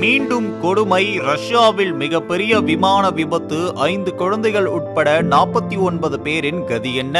மீண்டும் கொடுமை ரஷ்யாவில் மிகப்பெரிய விமான விபத்து ஐந்து குழந்தைகள் உட்பட நாற்பத்தி ஒன்பது பேரின் கதி என்ன?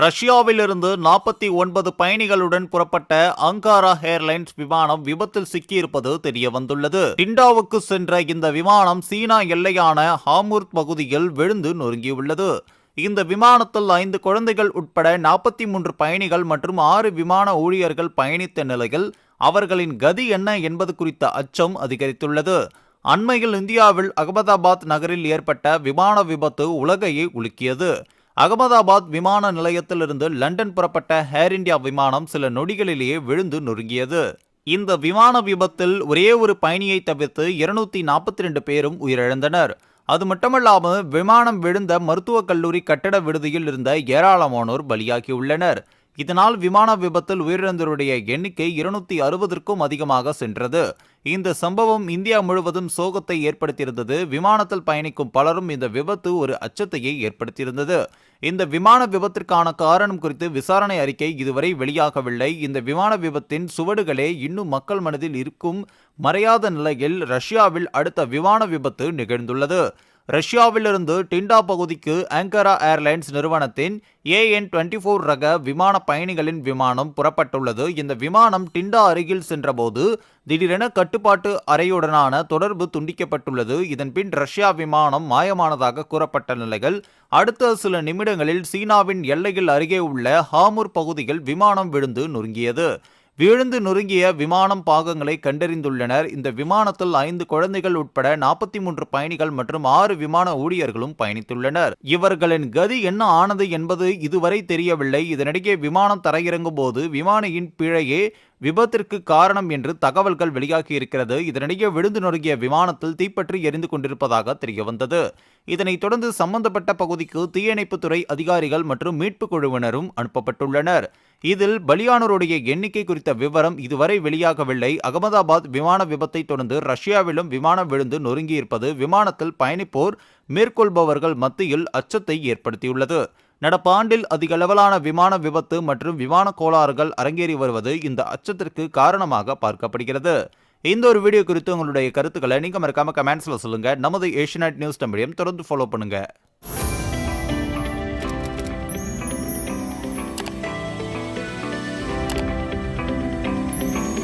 ரஷ்யாவிலிருந்து நாற்பத்தி ஒன்பது பயணிகளுடன் புறப்பட்ட அங்காரா ஏர்லைன்ஸ் விமானம் விபத்தில் சிக்கியிருப்பது தெரிய வந்துள்ளது டிண்டாவுக்கு சென்ற இந்த விமானம் சீனா எல்லையான ஹாமுர்த் பகுதியில் விழுந்து நொறுங்கியுள்ளது. இந்த விமானத்தில் ஐந்து குழந்தைகள் உட்பட நாற்பத்தி மூன்று பயணிகள் மற்றும் ஆறு விமான ஊழியர்கள் பயணித்த நிலையில் அவர்களின் கதி என்ன என்பது குறித்த அச்சம் அதிகரித்துள்ளது. அண்மையில் இந்தியாவில் அகமதாபாத் நகரில் ஏற்பட்ட விமான விபத்து உலகையே உலுக்கியது. அகமதாபாத் விமான நிலையத்திலிருந்து லண்டன் புறப்பட்ட ஏர் இந்தியா விமானம் சில நொடிகளிலேயே விழுந்து நொறுங்கியது. இந்த விமான விபத்தில் ஒரே ஒரு பயணியை தவிர்த்து இருநூத்தி நாற்பத்தி ரெண்டு பேரும் உயிரிழந்தனர். அது மட்டுமல்லாமல் விமானம் விழுந்த மருத்துவக் கல்லூரி கட்டட விடுதியில் இருந்த ஏராளமானோர் பலியாகியுள்ளனர். இதனால் விமான விபத்தில் உயிரிழந்தோருடைய எண்ணிக்கை இருநூத்தி அறுபதற்கும் அதிகமாக சென்றது. இந்த சம்பவம் இந்தியா முழுவதும் சோகத்தை ஏற்படுத்தியிருந்தது. விமானத்தில் பயணிக்கும் பலரும் இந்த விபத்து ஒரு அச்சத்தையே ஏற்படுத்தியிருந்தது. இந்த விமான விபத்திற்கான காரணம் குறித்து விசாரணை அறிக்கை இதுவரை வெளியாகவில்லை. இந்த விமான விபத்தின் சுவடுகளே இன்னும் மக்கள் மனதில் இருக்கும் மறையாத நிலையில் ரஷ்யாவில் அடுத்த விமான விபத்து நிகழ்ந்துள்ளது. ரஷ்யாவிலிருந்து டிண்டா பகுதிக்கு ஆங்கரா ஏர்லைன்ஸ் நிறுவனத்தின் ஏஎன் டுவெண்ட்டி ஃபோர் ரக விமான பயணிகளின் விமானம் புறப்பட்டுள்ளது. இந்த விமானம் டிண்டா அருகில் சென்றபோது திடீரென கட்டுப்பாட்டு அறையுடனான தொடர்பு துண்டிக்கப்பட்டுள்ளது. இதன்பின் ரஷ்யா விமானம் மாயமானதாக கூறப்பட்ட நிலையில் அடுத்த சில நிமிடங்களில் சீனாவின் எல்லையில் அருகே உள்ள ஹாமூர் பகுதியில் விமானம் விழுந்து நொறுங்கியது. விழுந்து நொறுங்கிய விமானம் பாகங்களை கண்டறிந்துள்ளனர். இந்த விமானத்தில் ஐந்து குழந்தைகள் உட்பட நாற்பத்தி மூன்று பயணிகள் மற்றும் ஆறு விமான ஊழியர்களும் பயணித்துள்ளனர். இவர்களின் கதி என்ன ஆனது என்பது இதுவரை தெரியவில்லை. இதனிடையே விமானம் தரையிறங்கும் போது விமானியின் பிழையே விபத்திற்கு காரணம் என்று தகவல்கள் வெளியாகி இருக்கிறது. இதனிடையே விழுந்து நொறுங்கிய விமானத்தில் தீப்பற்றி எரிந்து கொண்டிருப்பதாக தெரியவந்தது. இதனைத் தொடர்ந்து சம்பந்தப்பட்ட பகுதிக்கு தீயணைப்புத்துறை அதிகாரிகள் மற்றும் மீட்புக் குழுவினரும் அனுப்பப்பட்டுள்ளனர். இதில் பலியானோருடைய எண்ணிக்கை குறித்த விவரம் இதுவரை வெளியாகவில்லை. அகமதாபாத் விமான விபத்தை தொடர்ந்து ரஷ்யாவிலும் விமானம் விழுந்து நொறுங்கியிருப்பது விமானத்தில் பயணிப்போர் மேற்கொள்பவர்கள் மத்தியில் அச்சத்தை ஏற்படுத்தியுள்ளது. நடப்பாண்டில் அதிகளவிலான விமான விபத்து மற்றும் விமான கோளாறுகள் அரங்கேறி வருவது இந்த அச்சத்திற்கு காரணமாக பார்க்கப்படுகிறது. இந்த ஒரு வீடியோ குறித்து உங்களுடைய கருத்துக்களை நீங்க மறக்காம கமெண்ட்ஸில் சொல்லுங்கள் நமது ஏஷியநெட் நியூஸ் தமிழையும் தொடர்ந்து ஃபாலோ பண்ணுங்கள்